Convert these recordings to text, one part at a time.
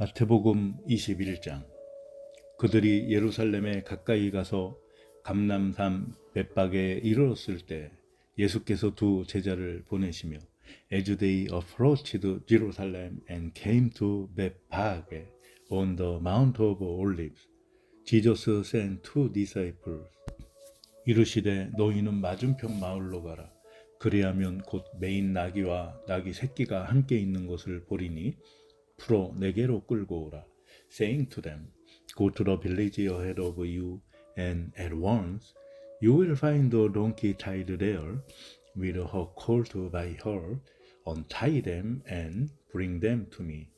마태복음 21장 그들이 예루살렘에 가까이 가서 감남산 bet박에 이르렀을 때 예수께서 두 제자를 보내시며 As they approached Jerusalem and came to Bethphage on the Mount of Olives, Jesus sent two disciples. 이르시되 너희는 맞은편 마을로 가라. 그리하면 곧 메인 나귀와 나귀 새끼가 함께 있는 것을 보리니 풀어 내게로 끌고 오라. Saying to them, Go to the village ahead of you, and at once you will find a donkey tied there, with her colt by her. Untie them and bring them to me.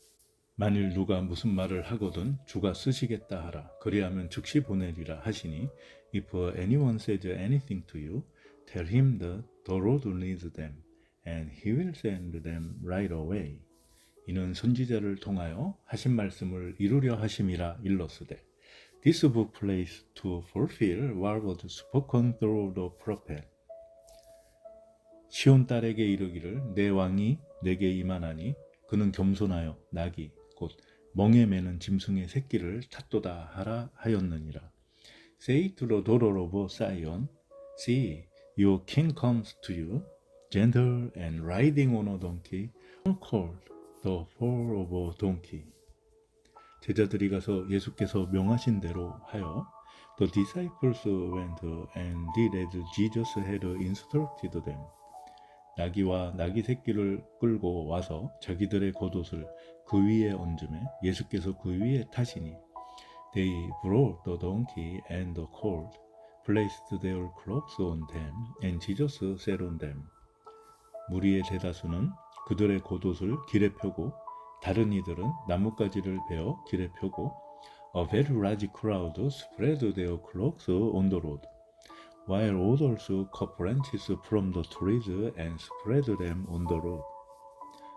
만일 누가 무슨 말을 하거든 주가 쓰시겠다 하라. 그리하면 즉시 보내리라 하시니 If anyone says anything to you, tell him that the Lord leads them, and he will send them right away. 이는 선지자를 통하여 하신 말씀을 이루려 하심이라 일렀으되 This book plays to fulfill what was spoken through the prophet. 시온 딸에게 이르기를 내 왕이 내게 임하나니 그는 겸손하여 낙이 곧 멍에 매는 짐승의 새끼를 탔도다 하라 하였느니라. Say to the daughter of Zion, See, your king comes to you, gentle and riding on a donkey, called the foal of a donkey. 제자들이 가서 예수께서 명하신 대로 하여 The disciples went and did as Jesus had instructed them. 나귀와 나귀 새끼를 끌고 와서 자기들의 겉옷을 그 위에 얹음에 예수께서 그 위에 타시니 They brought the donkey and the colt, placed their cloaks on them, and Jesus sat on them. 무리의 대다수는 그들의 겉옷을 길에 펴고 다른 이들은 나뭇가지를 베어 길에 펴고 A very large crowd spread their cloaks on the road, while others cut branches from the trees and spread them on the road.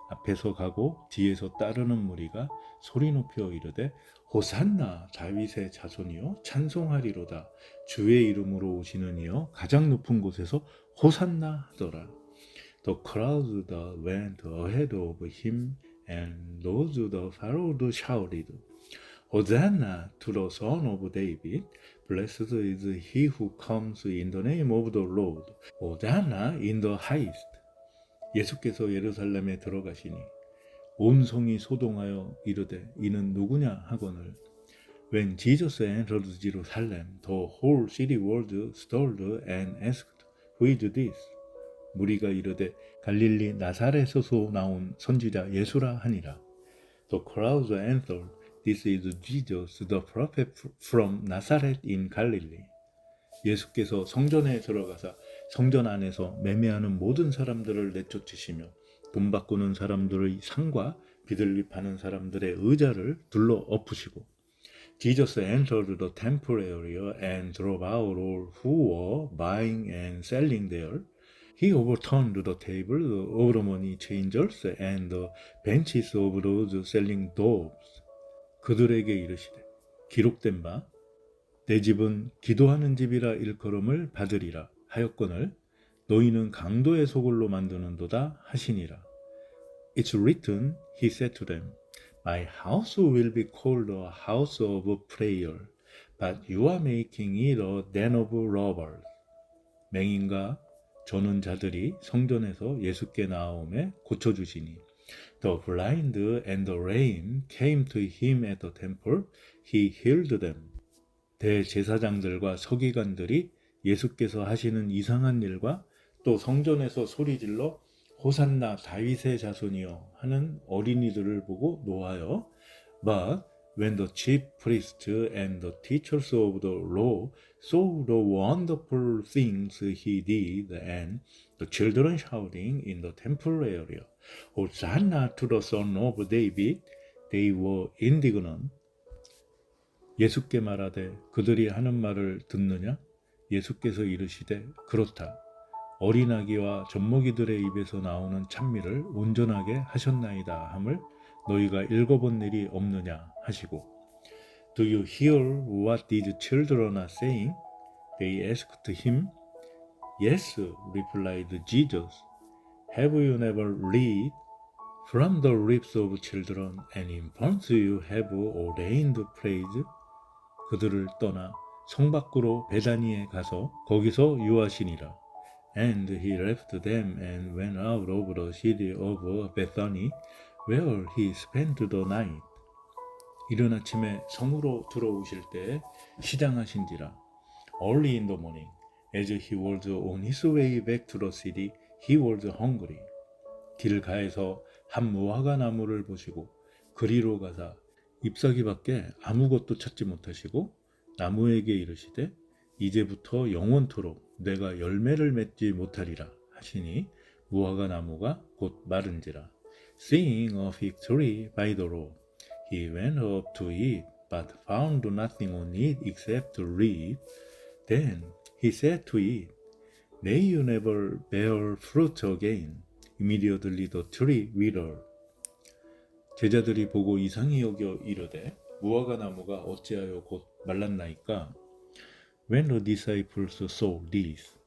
앞에서 가고 뒤에서 따르는 무리가 소리 높여 이르되 호산나 다윗의 자손이여 찬송하리로다 주의 이름으로 오시는 이여 가장 높은 곳에서 호산나 하더라. The crowds that went ahead of him and those that followed shouted, Hosanna to the Son of David. Blessed is he who comes in the name of the Lord. Hosanna in the highest. 예수께서 예루살렘에 들어가시니 온 성이 소동하여 이르되 이는 누구냐 하거늘 When Jesus entered Jerusalem, the whole city was stirred and asked, Who is this? 무리가 이르되 갈릴리 나사렛에서 나온 선지자 예수라 하니라. The crowds answered, This is Jesus, the prophet from Nazareth in Galilee. 예수께서 성전에 들어가사 성전 안에서 매매하는 모든 사람들을 내쫓으시며 돈 바꾸는 사람들의 상과 비둘기 파는 사람들의 의자를 둘러 엎으시고 Jesus entered the temple area and drove out all who were buying and selling there. He overturned the table the money changers and the benches of those selling doves. 그들에게 이르시되 기록된 바 내 집은 기도하는 집이라 일컬음을 받으리라 하였거늘 너희는 강도의 소굴로 만드는도다 하시니라. It's written, he said to them, My house will be called a house of prayer, but you are making it a den of robbers. 맹인과 저는 자들이 성전에서 예수께 나아오매 고쳐주시니 The blind and the lame came to him at the temple, he healed them. 대제사장들과 서기관들이 예수께서 하시는 이상한 일과 또 성전에서 소리질러 호산나 다윗의 자손이여 하는 어린이들을 보고 노하여 But when the chief priests and the teachers of the law saw the wonderful things he did and the children shouting in the temple area, Hosanna to the son of David, they were indignant. 예수께 말하되 그들이 하는 말을 듣느냐? 예수께서 이르시되 그렇다. 어린아기와 젖먹이들의 입에서 나오는 찬미를 온전하게 하셨나이다 함을 너희가 읽어본 일이 없느냐 하시고 Do you hear what these children are saying? They asked him. Yes, replied Jesus. Have you never read? From the lips of children and infants you have ordained praise. 그들을 떠나 성 밖으로 베다니에 가서 거기서 유하시니라. And he left them and went out of the city of Bethany, where he spent the night. 이른 아침에 성으로 들어오실 때 시장하신지라. Early in the morning, as he was on his way back to the city, he was hungry. 길 가에서 한 무화과 나무를 보시고 그리로 가사 잎사귀 밖에 아무것도 찾지 못하시고 나무에게 이르시되 이제부터 영원토록 내가 열매를 맺지 못하리라 하시니 무화과 나무가 곧 마른지라 Seeing a fig tree by the road he went up to it but found nothing on it except leaves then he said to it May you never bear fruit again immediately the tree withered 제자들이 보고 이상히 여겨 이르되 무화과 나무가 어찌하여 곧 말랐나이까 When the disciples saw this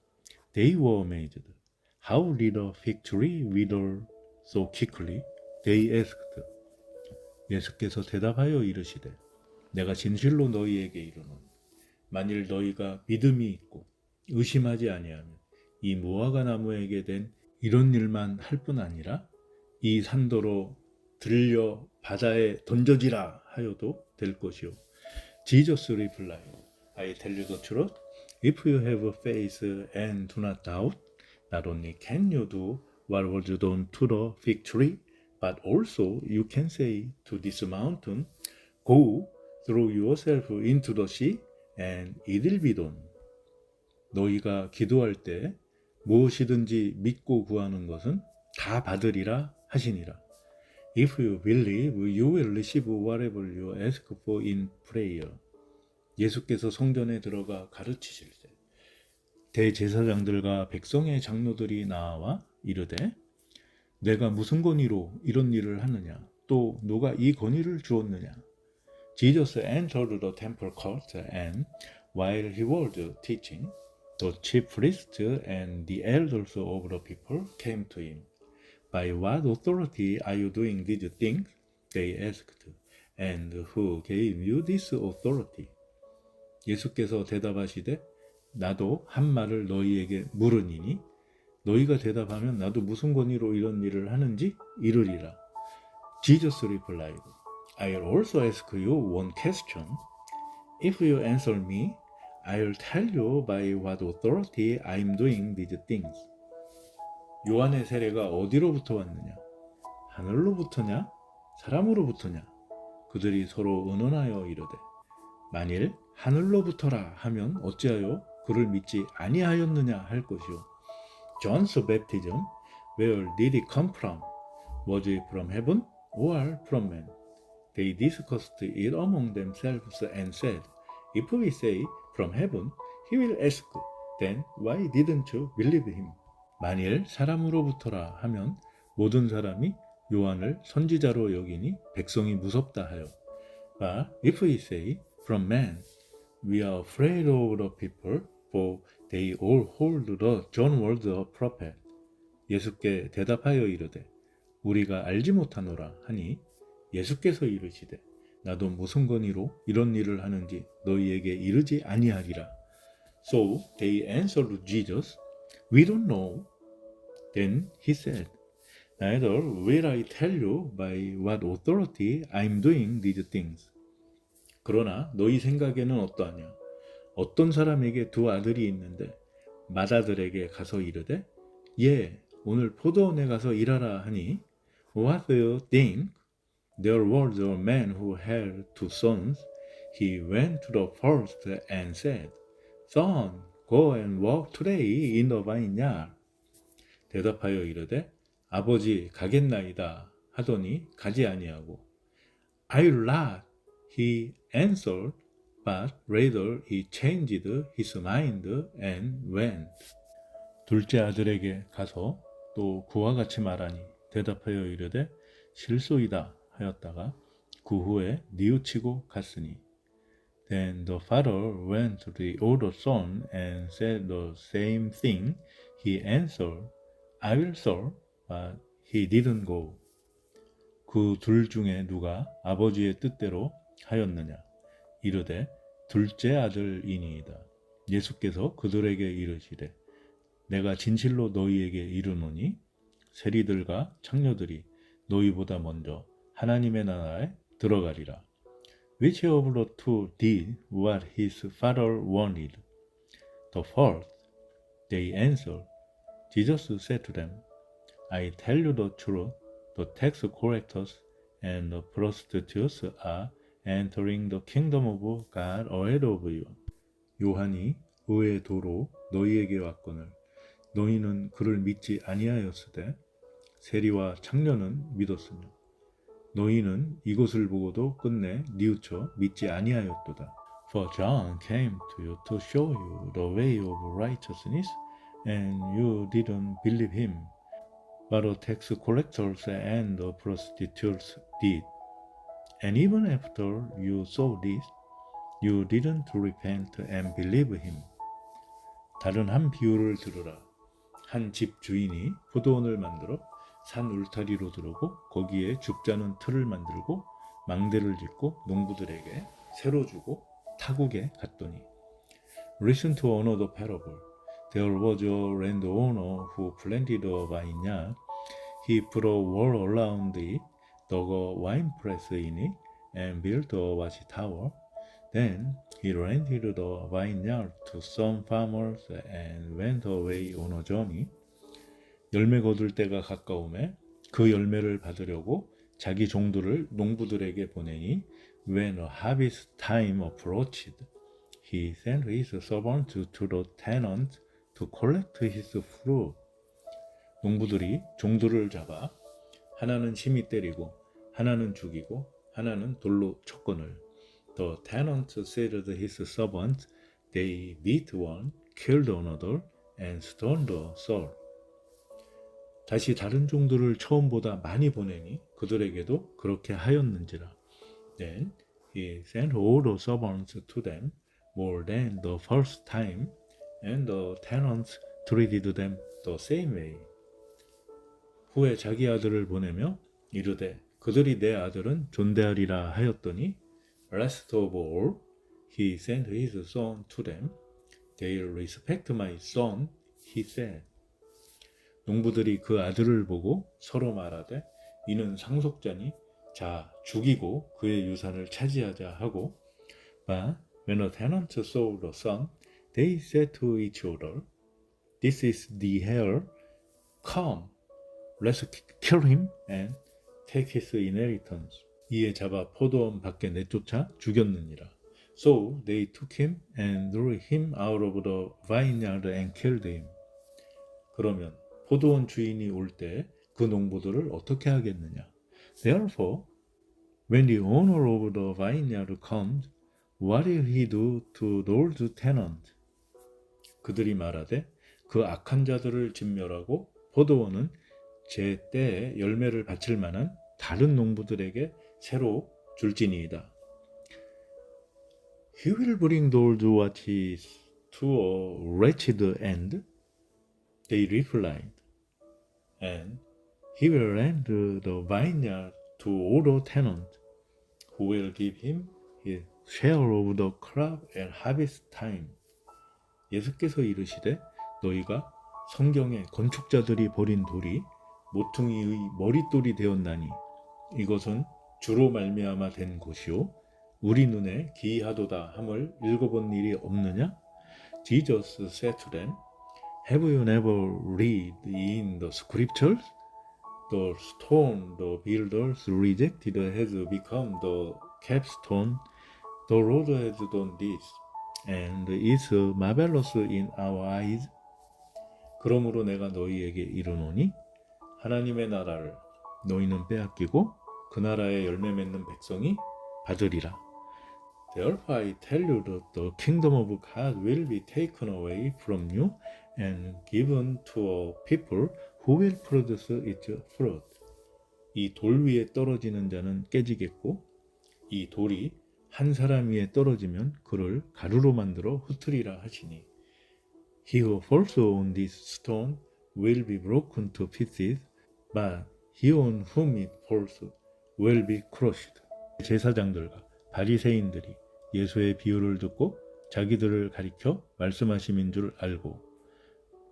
they were amazed How did a fig tree wither so quickly? They asked 예수께서 대답하여 이르시되 내가 진실로 너희에게 이르노니 만일 너희가 믿음이 있고 의심하지 아니하면 이 무화과 나무에게 된 이런 일만 할 뿐 아니라 이 산도로 들려 바다에 던져지라 하여도 될 것이요. Jesus replied, I tell you the truth. If you have faith and do not doubt, not only can you do what was done to the fig tree, but also you can say to this mountain, Go, throw yourself into the sea, and it will be done. 너희가 기도할 때 무엇이든지 믿고 구하는 것은 다 받으리라 하시니라. If you believe, you will receive whatever you ask for in prayer. 예수께서 성전에 들어가 가르치실 때 대제사장들과 백성의 장로들이 나와 이르되 내가 무슨 권위로 이런 일을 하느냐 또 누가 이 권위를 주었느냐 Jesus entered the temple court and while he was teaching the chief priests and the elders of the people came to him By what authority are you doing these things? They asked. And who gave you this authority? 예수께서 대답하시되 나도 한 말을 너희에게 물으니니 너희가 대답하면 나도 무슨 권위로 이런 일을 하는지 이르리라. Jesus replied, I'll also ask you one question. If you answer me, I'll tell you by what authority I'm doing these things. 요한의 세례가 어디로부터 왔느냐? 하늘로부터냐? 사람으로부터냐? 그들이 서로 의논하여 이르되 만일 하늘로부터라 하면 어찌하여 그를 믿지 아니하였느냐 할 것이요. John's baptism, where did it come from? Was it from heaven or from man? They discussed it among themselves and said, If we say from heaven, he will ask, then why didn't you believe him? 만일 사람으로부터라 하면 모든 사람이 요한을 선지자로 여기니 백성이 무섭다 하여. But if we say from man, we are afraid of the people, for they all hold the John was a prophet. 예수께 대답하여 이르되 우리가 알지 못하노라 하니 예수께서 이르시되 나도 무슨 권위로 이런 일을 하는지 너희에게 이르지 아니하리라. So they answered Jesus, We don't know. Then he said, Neither will I tell you by what authority I'm doing these things. 그러나 너희 생각에는 어떠하냐? 어떤 사람에게 두 아들이 있는데 맏아들에게 가서 이르되 예 오늘 포도원에 가서 일하라 하니 What do you think? There was a man who had two sons. He went to the first and said, Son, go and work today in the vineyard. 대답하여 이르되 아버지 가겠나이다 하더니 가지 아니하고 I'll not he answered but rather he changed his mind and went 둘째 아들에게 가서 또 그와 같이 말하니 대답하여 이르되 실소이다 하였다가 그 후에 뉘우치고 갔으니 Then the father went to the older son and said the same thing. He answered, I will serve, but he didn't go. 그 둘 중에 누가 아버지의 뜻대로 하였느냐 이르되 둘째 아들이니이다 예수께서 그들에게 이르시되 내가 진실로 너희에게 이르노니 세리들과 창녀들이 너희보다 먼저 하나님의 나라에 들어가리라 Which of the two did what his father wanted? The first, they answered. Jesus said to them, I tell you the truth, the tax collectors and the prostitutes are entering the kingdom of God ahead of you. 요한이 의의 도로 너희에게 왔거늘 너희는 그를 믿지 아니하였으되 세리와 창녀는 믿었으며 너희는 이것을 보고도 끝내 뉘우쳐 믿지 아니하였도다. For John came to you to show you the way of righteousness, and you didn't believe him. But the tax collectors and the prostitutes did. And even after you saw this, you didn't repent and believe him. 다른 한 비유를 들으라. 한 집 주인이 포도원을 만들어 산 울타리로 들어오고 거기에 죽자는 틀을 만들고 망대를 짓고 농부들에게 새로 주고 타국에 갔더니 Listen to another parable. There was a landowner who planted a vineyard. He put a wall around it, a wine press in it, and built a watchtower. Then he rented the vineyard to some farmers and went away on a journey. 열매 거둘 때가 가까움에 그 열매를 받으려고 자기 종들을 농부들에게 보내니 when a harvest time approached he sent his servant to the tenant to collect his fruit 농부들이 종들을 잡아 하나는 심히 때리고 하나는 죽이고 하나는 돌로 쳤거늘 the tenant said to his servant they beat one killed another and stoned the third 다시 다른 종들을 처음보다 많이 보내니 그들에게도 그렇게 하였는지라. Then he sent all the servants to them more than the first time, and the tenants treated them the same way. 후에 자기 아들을 보내며 이르되 그들이 내 아들은 존대하리라 하였더니 last of all he sent his son to them. They respect my son, he said. 농부들이 그 아들을 보고 서로 말하되 이는 상속자니 자 죽이고 그의 유산을 차지하자 하고 But when the tenants saw the son, they said to each other, This is the heir. Come, let's kill him and take his inheritance. 이에 잡아 포도원 밖에 내쫓아 죽였느니라. So they took him and drew him out of the vineyard and killed him. 그러면 포도원 주인이 올 때 그 농부들을 어떻게 하겠느냐? Therefore, when the owner of the vineyard comes, what will he do to those tenants? 그들이 말하되 그 악한 자들을 진멸하고 포도원은 제 때에 열매를 바칠 만한 다른 농부들에게 새로 줄지니이다. He will bring those what is to a wretched end. They replied. and he will rent the vineyard to all the tenants, who will give him his share of the crop at harvest time. 예수께서 이르시되 너희가 성경에 건축자들이 버린 돌이 모퉁이의 머릿돌이 되었나니 이것은 주로 말미암아 된 곳이요 우리 눈에 기이하도다 함을 읽어본 일이 없느냐? Jesus said to them, Have you never read in the scriptures? The stone the builders rejected has become the capstone. The Lord has done this, and it's marvelous in our eyes. 그러므로 내가 너희에게 이르노니 하나님의 나라를 너희는 빼앗기고 그 나라의 열매 맺는 백성이 받으리라. Therefore I tell you that the kingdom of God will be taken away from you and given to a people who will produce its fruit. 이 돌 위에 떨어지는 자는 깨지겠고 이 돌이 한 사람 위에 떨어지면 그를 가루로 만들어 흩으리라 하시니 He who falls on this stone will be broken to pieces, but he on whom it falls will be crushed. 제사장들과 바리새인들이 예수의 비유를 듣고 자기들을 가리켜 말씀하심인 줄 알고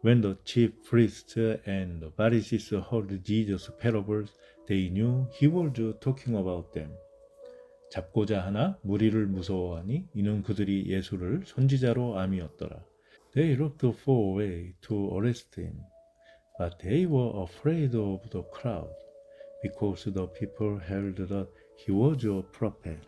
When the chief priests and the Pharisees heard Jesus' parables, they knew he was talking about them. 잡고자 하나 무리를 무서워하니 이는 그들이 예수를 선지자로 암이었더라. They looked for a way to arrest him, but they were afraid of the crowd, because the people held that he was a prophet.